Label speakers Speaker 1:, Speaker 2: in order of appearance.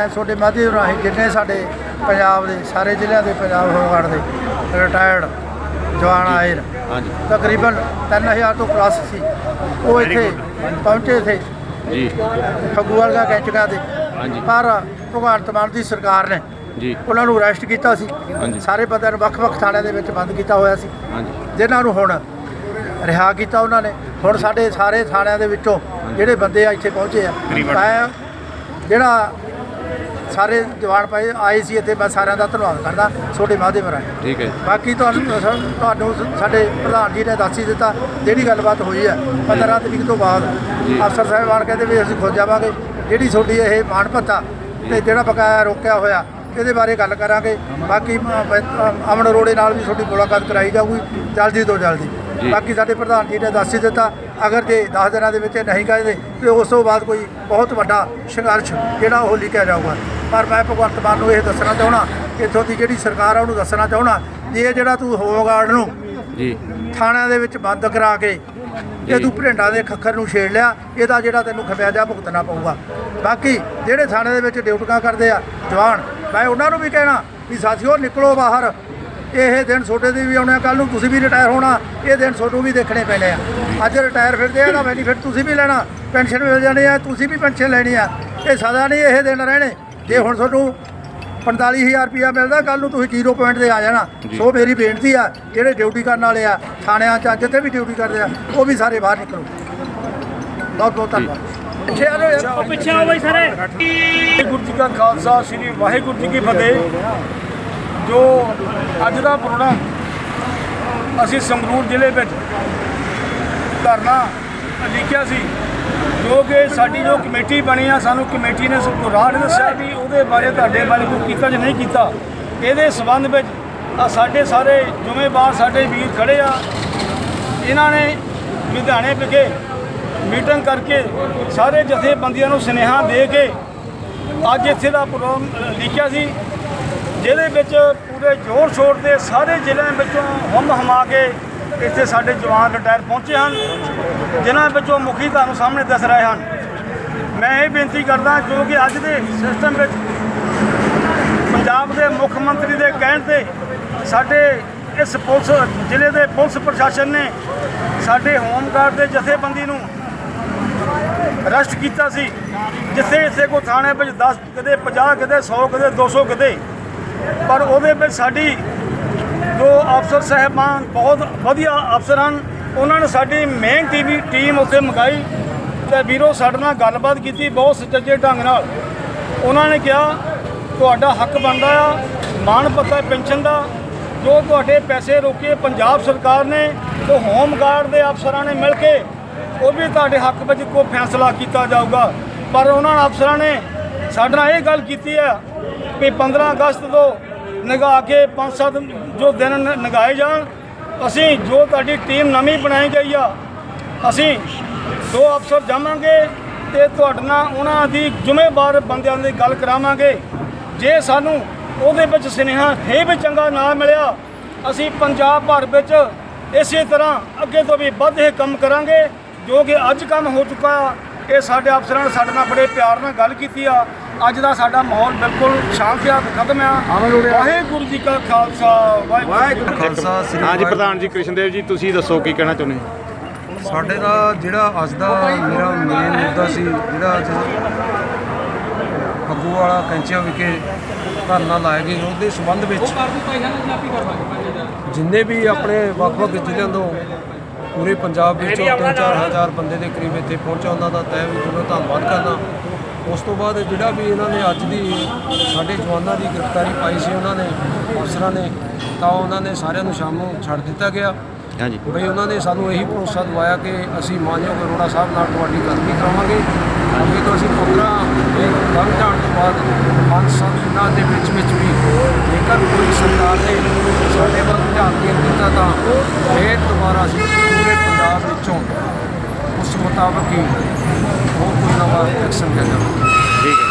Speaker 1: ਮੈਂ ਤੁਹਾਡੇ ਮਾਧਿਅਮ ਰਾਹੀਂ ਜਿੰਨੇ ਸਾਡੇ ਪੰਜਾਬ ਦੇ ਸਾਰੇ ਜ਼ਿਲ੍ਹਿਆਂ ਦੇ ਪੰਜਾਬ ਹੋਮਗਾਰਡ ਦੇ ਰਿਟਾਇਰਡ ਜਵਾਨ ਆਏ ਨੇ।
Speaker 2: ਹਾਂਜੀ।
Speaker 1: ਤਕਰੀਬਨ 3000 ਤੋਂ ਪਲੱਸ ਸੀ। ਉਹ ਇੱਥੇ ਪਹੁੰਚੇ ਥੇ
Speaker 2: ਜੀ।
Speaker 1: ਫਗੂਵਾਲ ਦਾ ਕੈਂਚਗਾ ਦੇ।
Speaker 2: ਹਾਂਜੀ।
Speaker 1: ਪਰ ਭਗਵੰਤ ਮਾਨ ਦੀ ਸਰਕਾਰ ਨੇ
Speaker 2: ਜੀ।
Speaker 1: ਉਹਨਾਂ ਨੂੰ ਅਰੈਸਟ ਕੀਤਾ ਸੀ। ਸਾਰੇ ਬੰਦਿਆਂ ਨੂੰ ਵੱਖ-ਵੱਖ ਥਾਣਿਆਂ ਦੇ ਵਿੱਚ ਬੰਦ ਕੀਤਾ ਹੋਇਆ ਸੀ।
Speaker 2: ਹਾਂਜੀ।
Speaker 1: ਜਿਨ੍ਹਾਂ ਨੂੰ ਹੁਣ ਰਿਹਾ ਕੀਤਾ ਉਹਨਾਂ ਨੇ। ਹੁਣ ਸਾਡੇ ਸਾਰੇ ਥਾਣਿਆਂ ਦੇ ਵਿੱਚੋਂ ਜਿਹੜੇ ਬੰਦੇ ਆ ਇੱਥੇ ਪਹੁੰਚੇ ਆ। ਮੈਂ ਜਿਹੜਾ ਸਾਰੇ ਜਵਾਨ ਪਏ ਆਏ ਸੀ ਇੱਥੇ ਮੈਂ ਸਾਰਿਆਂ ਦਾ ਧੰਨਵਾਦ ਕਰਦਾ ਤੁਹਾਡੇ ਮਾਧਿਅਮ ਰਾਹੀਂ।
Speaker 2: ਠੀਕ ਹੈ ਜੀ।
Speaker 1: ਬਾਕੀ ਤੁਹਾਨੂੰ ਤੁਹਾਨੂੰ ਸਾਡੇ ਪ੍ਰਧਾਨ ਜੀ ਨੇ ਦੱਸ ਹੀ ਦਿੱਤਾ ਜਿਹੜੀ ਗੱਲਬਾਤ ਹੋਈ ਹੈ 15 ਤਰੀਕ ਤੋਂ ਬਾਅਦ ਅਫਸਰ ਸਾਹਿਬਾਨ ਕਹਿੰਦੇ ਵੀ ਅਸੀਂ ਖੁਦ ਜਾਵਾਂਗੇ ਜਿਹੜੀ ਤੁਹਾਡੀ ਇਹ ਮਾਣ ਭੱਤਾ ਤੇ ਜਿਹੜਾ ਬਕਾਇਆ ਰੋਕਿਆ ਹੋਇਆ ਇਹਦੇ ਬਾਰੇ ਗੱਲ ਕਰਾਂਗੇ। ਬਾਕੀ ਅਮਨ ਅਰੋੜੇ ਨਾਲ ਵੀ ਤੁਹਾਡੀ ਮੁਲਾਕਾਤ ਕਰਾਈ ਜਾਊਗੀ ਜਲਦੀ ਤੋਂ ਜਲਦੀ। ਬਾਕੀ ਸਾਡੇ ਪ੍ਰਧਾਨ ਜੀ ਨੇ ਦੱਸ ਹੀ ਦਿੱਤਾ ਅਗਰ ਜੇ 10 ਦਿਨਾਂ ਦੇ ਵਿੱਚ ਨਹੀਂ ਕਹਿੰਦੇ ਤੇ ਉਸ ਤੋਂ ਬਾਅਦ ਕੋਈ ਬਹੁਤ ਵੱਡਾ ਸੰਘਰਸ਼ ਜਿਹੜਾ ਉਹ ਲਿਖਿਆ ਜਾਊਗਾ। ਪਰ ਮੈਂ ਭਗਵੰਤ ਮਾਨ ਨੂੰ ਇਹ ਦੱਸਣਾ ਚਾਹਣਾ ਇੱਥੋਂ ਦੀ ਜਿਹੜੀ ਸਰਕਾਰ ਆ ਉਹਨੂੰ ਦੱਸਣਾ ਚਾਹਣਾ ਜੇ ਇਹ ਜਿਹੜਾ ਤੂੰ ਹੋਮਗਾਰਡ ਨੂੰ
Speaker 2: ਜੀ।
Speaker 1: ਥਾਣਿਆਂ ਦੇ ਵਿੱਚ ਬੰਦ ਕਰਾ ਕੇ ਇਹ ਤੂੰ ਭਰਿੰਡਾਂ ਦੇ ਖੱਖਰ ਨੂੰ ਛੇੜ ਲਿਆ ਇਹਦਾ ਜਿਹੜਾ ਤੈਨੂੰ ਖਮਿਆਜਾ ਭੁਗਤਣਾ ਪਊਗਾ। ਬਾਕੀ ਜਿਹੜੇ ਥਾਣੇ ਦੇ ਵਿੱਚ ਡਿਊਟੀਆਂ ਕਰਦੇ ਆ ਜਵਾਨ ਮੈਂ ਉਹਨਾਂ ਨੂੰ ਵੀ ਕਹਿਣਾ ਵੀ ਸਾਥੀਓ ਨਿਕਲੋ ਬਾਹਰ। ਇਹ ਦਿਨ ਛੋਟੇ ਦੀ ਵੀ ਆਉਣੇ ਕੱਲ ਨੂੰ ਤੁਸੀਂ ਵੀ ਰਿਟਾਇਰ ਹੋਣਾ ਇਹ ਦਿਨ ਤੁਹਾਨੂੰ ਵੀ ਦੇਖਣੇ ਪੈਣੇ ਆ। ਅੱਜ ਰਿਟਾਇਰ ਫਿਰਦੇ ਆ ਇਹਦਾ ਬੈਨੀਫਿਟ ਤੁਸੀਂ ਵੀ ਲੈਣਾ ਪੈਨਸ਼ਨ ਮਿਲ ਜਾਣੀ ਆ ਤੁਸੀਂ ਵੀ ਪੈਨਸ਼ਨ ਲੈਣੀ ਆ। ਇਹ ਸਦਾ ਨਹੀਂ ਇਹ ਦਿਨ ਰਹਿਣੇ। ਜੇ ਹੁਣ ਤੁਹਾਨੂੰ 45000 ਰੁਪਇਆ ਮਿਲਦਾ ਕੱਲ ਨੂੰ ਤੁਸੀਂ ਜ਼ੀਰੋ ਪੁਆਇੰਟ ਤੇ ਆ ਜਾਣਾ। ਸੋ ਮੇਰੀ ਬੇਨਤੀ ਆ ਜਿਹੜੇ ਡਿਊਟੀ ਕਰਨ ਵਾਲੇ ਆ ਥਾਣਿਆਂ 'ਚ ਜਿੱਥੇ ਵੀ ਡਿਊਟੀ ਕਰਦੇ ਆ ਉਹ ਵੀ ਸਾਰੇ ਬਾਹਰ ਨਿਕਲੋ। ਬਹੁਤ ਬਹੁਤ ਧੰਨਵਾਦ। ਆ ਯਾਰ।
Speaker 3: ਪਿੱਛੇ ਆਓ ਬਈ ਸਾਰੇ।
Speaker 4: ਵਾਹਿਗੁਰੂ ਜੀ ਕਾ ਖਾਲਸਾ ਸ੍ਰੀ ਵਾਹਿਗੁਰੂ ਜੀ ਕੀ ਫਤਿਹ। ਜੋ ਅੱਜ ਦਾ ਪ੍ਰੋਗਰਾਮ ਅਸੀਂ ਸੰਗਰੂਰ ਜ਼ਿਲ੍ਹੇ ਵਿੱਚ ਧਰਨਾ ਲਿਖਿਆ ਸੀ, ਜੋ ਕਿ ਸਾਡੀ ਜੋ ਕਮੇਟੀ ਬਣੀ ਆ, ਸਾਨੂੰ ਕਮੇਟੀ ਨੇ ਸਭ ਦੱਸਿਆ ਵੀ ਉਹਦੇ ਬਾਰੇ ਤੁਹਾਡੇ ਬਾਰੇ ਕੋਈ ਕੀਤਾ ਜਾਂ ਨਹੀਂ ਕੀਤਾ। ਇਹਦੇ ਸਬੰਧ ਵਿੱਚ ਆ ਸਾਡੇ ਸਾਰੇ ਜ਼ਿੰਮੇਵਾਰ, ਸਾਡੇ ਵੀਰ ਖੜੇ ਆ। ਇਹਨਾਂ ਨੇ ਲੁਧਿਆਣੇ ਵਿਖੇ ਮੀਟਿੰਗ ਕਰਕੇ ਸਾਰੇ ਜਥੇਬੰਦੀਆਂ ਨੂੰ ਸੁਨੇਹਾ ਦੇ ਕੇ ਅੱਜ ਇੱਥੇ ਦਾ ਪ੍ਰੋਗਰਾਮ ਲਿਖਿਆ ਸੀ। ਜਿਹਦੇ ਵਿੱਚ ਪੂਰੇ ਜ਼ੋਰ ਸ਼ੋਰ ਤੇ ਸਾਰੇ ਜ਼ਿਲ੍ਹਿਆਂ ਵਿੱਚੋਂ ਹਮ ਹਮਾ ਕੇ ਇੱਥੇ ਸਾਡੇ ਜਵਾਨ ਰਿਟਾਇਰ ਪਹੁੰਚੇ ਹਨ, ਜਿਨ੍ਹਾਂ ਵਿੱਚੋਂ ਮੁਖੀ ਤੁਹਾਨੂੰ ਸਾਹਮਣੇ ਦੱਸ ਰਹੇ ਹਨ। ਮੈਂ ਇਹ ਬੇਨਤੀ ਕਰਦਾ ਜੋ ਕਿ ਅੱਜ ਦੇ ਸਿਸਟਮ ਵਿੱਚ ਪੰਜਾਬ ਦੇ ਮੁੱਖ ਮੰਤਰੀ ਦੇ ਕਹਿਣ ਤੇ ਸਾਡੇ ਇਸ ਪੁਲਿਸ, ਜ਼ਿਲ੍ਹੇ ਦੇ ਪੁਲਿਸ ਪ੍ਰਸ਼ਾਸਨ ਨੇ ਸਾਡੇ ਹੋਮਗਾਰਡ ਦੇ ਜਥੇਬੰਦੀ ਨੂੰ ਅਰੈਸਟ ਕੀਤਾ ਸੀ, ਜਿੱਥੇ ਇੱਥੇ ਕੋ ਥਾਣੇ ਵਿੱਚ 10 ਕਦੇ 50 ਕਦੇ 100 ਕਦੇ 200 ਕਦੇ ਪਰ ਉਹਦੇ ਵਿੱਚ ਸਾਡੀ ਜੋ ਅਫਸਰ ਸਹਿਬਾਨ ਬਹੁਤ ਵਧੀਆ ਅਫਸਰ ਹਨ, ਉਹਨਾਂ ਨੇ ਸਾਡੀ ਮੇਨ ਵੀ ਟੀਮ ਉੱਥੇ ਮੰਗਾਈ ਤੇ ਵੀਰੋ ਸਾਡੇ ਨਾਲ ਗੱਲਬਾਤ ਕੀਤੀ ਬਹੁਤ ਸੁਚੱਜੇ ਢੰਗ ਨਾਲ। ਉਹਨਾਂ ਨੇ ਕਿਹਾ, ਤੁਹਾਡਾ ਹੱਕ ਬਣਦਾ ਆ, ਮਾਣ ਪੱਤਾ ਪੈਨਸ਼ਨ ਦਾ, ਜੋ ਤੁਹਾਡੇ ਪੈਸੇ ਰੋਕੇ ਪੰਜਾਬ ਸਰਕਾਰ ਨੇ ਤੇ ਹੋਮਗਾਰਡ ਦੇ ਅਫਸਰਾਂ ਨੇ ਮਿਲ ਕੇ, ਉਹ ਵੀ ਤੁਹਾਡੇ ਹੱਕ ਵਿੱਚ ਕੋਈ ਫੈਸਲਾ ਕੀਤਾ ਜਾਊਗਾ। ਪਰ ਉਹਨਾਂ ਅਫਸਰਾਂ ਨੇ ਸਾਡੇ ਨਾਲ ਇਹ ਗੱਲ ਕੀਤੀ ਹੈ ਵੀ 15 ਅਗਸਤ ਤੋਂ ਨਿਗਾਹ ਕੇ 5-7 ਜੋ ਦਿਨ ਨ- ਨਗਾਏ ਜਾਣ, ਅਸੀਂ ਜੋ ਤੁਹਾਡੀ ਟੀਮ ਨਵੀਂ ਬਣਾਈ ਗਈ ਆ, ਅਸੀਂ ਦੋ ਅਫਸਰ ਜਾਵਾਂਗੇ ਤੇ ਤੁਹਾਡੇ ਨਾਲ ਉਹਨਾਂ ਦੀ ਜ਼ਿੰਮੇਵਾਰ ਬੰਦਿਆਂ ਦੀ ਗੱਲ ਕਰਾਵਾਂਗੇ। ਜੇ ਸਾਨੂੰ ਉਹਦੇ ਵਿੱਚ ਸੁਨੇਹਾ ਫੇਰ ਵੀ ਚੰਗਾ ਨਾ ਮਿਲਿਆ, ਅਸੀਂ ਪੰਜਾਬ ਭਰ ਵਿੱਚ ਇਸੇ ਤਰ੍ਹਾਂ ਅੱਗੇ ਤੋਂ ਵੀ ਵੱਧ ਇਹ ਕੰਮ ਕਰਾਂਗੇ, ਜੋ ਕਿ ਅੱਜ ਕੰਮ ਹੋ ਚੁੱਕਾ ਆ ਇਹ ਸਾਡੇ ਅਫਸਰਾਂ ਨੇ ਸਾਡੇ ਨਾਲ ਬੜੇ ਪਿਆਰ ਨਾਲ ਗੱਲ ਕੀਤੀ ਆ। ਅੱਜ ਦਾ ਸਾਡਾ ਮਾਹੌਲ ਬਿਲਕੁਲ ਸ਼ਾਂਤ ਆ ਖਤਮ ਆ। ਵਾਹਿਗੁਰੂ ਜੀ ਕਾ ਖਾਲਸਾ ਵਾਹਿਗੁਰੂ
Speaker 5: ਖਾਲਸਾ ਸ੍ਰੀ
Speaker 2: ਹਾਂਜੀ। ਪ੍ਰਧਾਨ ਜੀ ਕ੍ਰਿਸ਼ਨਦੇਵ ਜੀ ਤੁਸੀਂ ਦੱਸੋ ਕੀ ਕਹਿਣਾ ਚਾਹੁੰਦੇ
Speaker 5: ਸਾਡੇ ਦਾ ਜਿਹੜਾ ਅੱਜ ਦਾ ਮੇਰਾ ਮੇਨ ਮੁੱਦਾ ਸੀ ਜਿਹੜਾ ਅੱਜ ਫੱਗੂ ਵਾਲਾ ਕੈਂਚੀਆਂ ਵਿਖੇ ਧਰਨਾ ਲਾਇਆ ਗਿਆ ਉਹਦੇ ਸੰਬੰਧ ਵਿੱਚ ਜਿੰਨੇ ਵੀ ਆਪਣੇ ਵੱਖ-ਵੱਖ ਜ਼ਿਲ੍ਹਿਆਂ ਤੋਂ ਪੂਰੇ ਪੰਜਾਬ ਵਿੱਚ 3000 ਬੰਦੇ ਦੇ ਕਰੀਬ ਇੱਥੇ ਪਹੁੰਚਾ ਉਹਨਾਂ ਦਾ ਤੈਅ ਵੀ ਦਿਲੋਂ ਧੰਨਵਾਦ ਕਰਦਾ। ਉਸ ਤੋਂ ਬਾਅਦ ਜਿਹੜਾ ਵੀ ਇਹਨਾਂ ਨੇ ਅੱਜ ਦੀ ਸਾਡੇ ਜਵਾਨਾਂ ਦੀ ਗ੍ਰਿਫਤਾਰੀ ਪਾਈ ਸੀ ਉਹਨਾਂ ਨੇ ਅਫਸਰਾਂ ਨੇ ਤਾਂ ਉਹਨਾਂ ਨੇ ਸਾਰਿਆਂ ਨੂੰ ਸ਼ਾਮ ਨੂੰ ਛੱਡ ਦਿੱਤਾ ਗਿਆ।
Speaker 2: ਹਾਂਜੀ।
Speaker 5: ਬਈ ਉਹਨਾਂ ਨੇ ਸਾਨੂੰ ਇਹੀ ਭਰੋਸਾ ਦਵਾਇਆ ਕਿ ਅਸੀਂ ਮਾਨਯੋਗ ਅਰੋੜਾ ਸਾਹਿਬ ਨਾਲ ਤੁਹਾਡੀ ਗੱਲ ਵੀ ਕਰਾਵਾਂਗੇ। ਅੱਗੇ ਤੋਂ ਅਸੀਂ ਪ੍ਰੋਗਰਾਮ ਲੰਘ ਜਾਣ ਤੋਂ ਬਾਅਦ ਪੰਜ ਸੱਤ ਦਿਨਾਂ ਦੇ ਵਿੱਚ ਵਿੱਚ ਵੀ ਜੇਕਰ ਕੋਈ ਸਰਕਾਰ ਨੇ ਸਾਡੇ ਵੱਲ ਧਿਆਨ ਦੇ ਦਿੱਤਾ ਤਾਂ ਫੇਰ
Speaker 6: ਦੁਬਾਰਾ
Speaker 5: ਅਸੀਂ ਮੁਤਾਬਕ
Speaker 6: ਹੀ
Speaker 5: ਹੋਰ ਕੋਈ ਨਵਾਂ ਐਕਸ਼ਨ ਲਿਆ ਜਾਵੇ।
Speaker 6: ਠੀਕ
Speaker 2: ਹੈ।